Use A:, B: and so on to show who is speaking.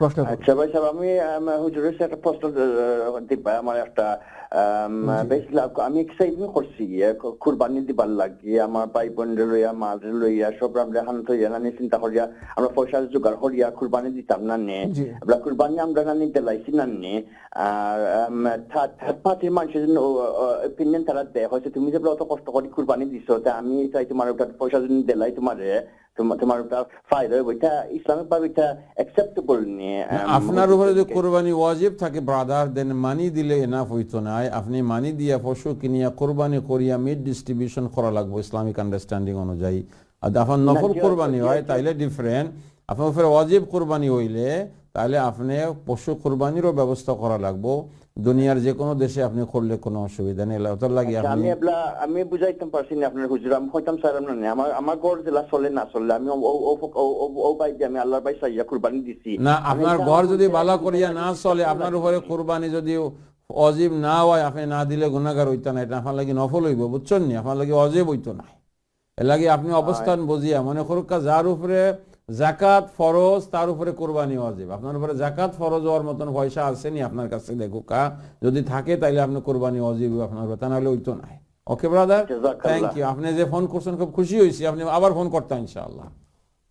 A: প্রশ্ন
B: আচ্ছা ভাই সাহেব আমি হুজুরের একটা প্রশ্ন আমার একটা বেশিলাম আমি এক্সাইটিং করছি ইয়ে, কুরবানি দিবার লাগি আমার ভাই বোন লইয়া মা লইয়া সব আমরা হান হইয়া নানি চিন্তা করিয়া আমরা পয়সা জোগাড় করিয়া কুরবানি দিতাম না নে আমরা কুরবানি আমরা নানি দিলাইছি না নে আর থার্ড পার্টির মানুষের জন্য অপিনিয়ন তারা দেয়। হয়তো তুমি যে অত কষ্ট করে কুরবানি দিছো তা আমি চাই তোমার ওটা পয়সা যদি দেলাই তোমারে। তোমার ইসলামিক ভাবে এটা অ্যাকসেপ্টেবল নিয়ে
C: আপনার উপরে যদি কোরবানি ওয়াজিব থাকে ব্রাদার দেন মানি দিলে এনাফ হইতো না। আপনি মানি দিয়া পশু কিনিয়া কোরবানি করিয়া মিড ডিস্ট্রিবিউশন করা লাগবে ইসলামিক আন্ডারস্ট্যান্ডিং অনুযায়ী। আর নকল নফল কোরবানি হয় তাইলে ডিফারেন্ট আপনার উপরে ওয়াজিব কোরবানি হইলে তাহলে আপনি পশু কোরবানিরও ব্যবস্থা করা লাগবো। দুনিয়ার যে কোনো দেশে আপনি করলে কোনো অসুবিধা নেই। ওটার লাগে
B: আচ্ছা, আমি আমি বুঝাইতাম পারছি না আপনার হুজুর। আমি হইতাম স্যার আপনার নেই। আমার আমার ঘর জেলা চলে না চলে আমি ও ভাই আমি আল্লাহর ভাই চাইয়া কুরবানি দিছি।
C: না আপনার ঘর যদি বালা করিয়া না চলে আপনার উপরে কোরবানি যদি অজীব না হয় আপনি না দিলে গুণাগার হইতো না এটা আপনার লাগে নফল হইব বুঝছেন নি? আপনার লাগে অজীব হইতো না। এর লাগে আপনি অবস্থান বুঝিয়া মনে করুক যার উপরে জাকাত ফরজ তার উপরে কোরবানি অজীব আপনার উপরে জাকাত ফরজ হওয়ার মতন পয়সা আছে নি আপনার কাছে দেখো কা যদি থাকে তাহলে আপনি কোরবানি অজীব আপনার উপরে তা নাহলে তো নাই। ওকে ব্রাদার থ্যাংক ইউ আপনি যে ফোন করছেন খুব খুশি হয়েছি আপনি আবার ফোন করতেন ইনশাআল্লাহ।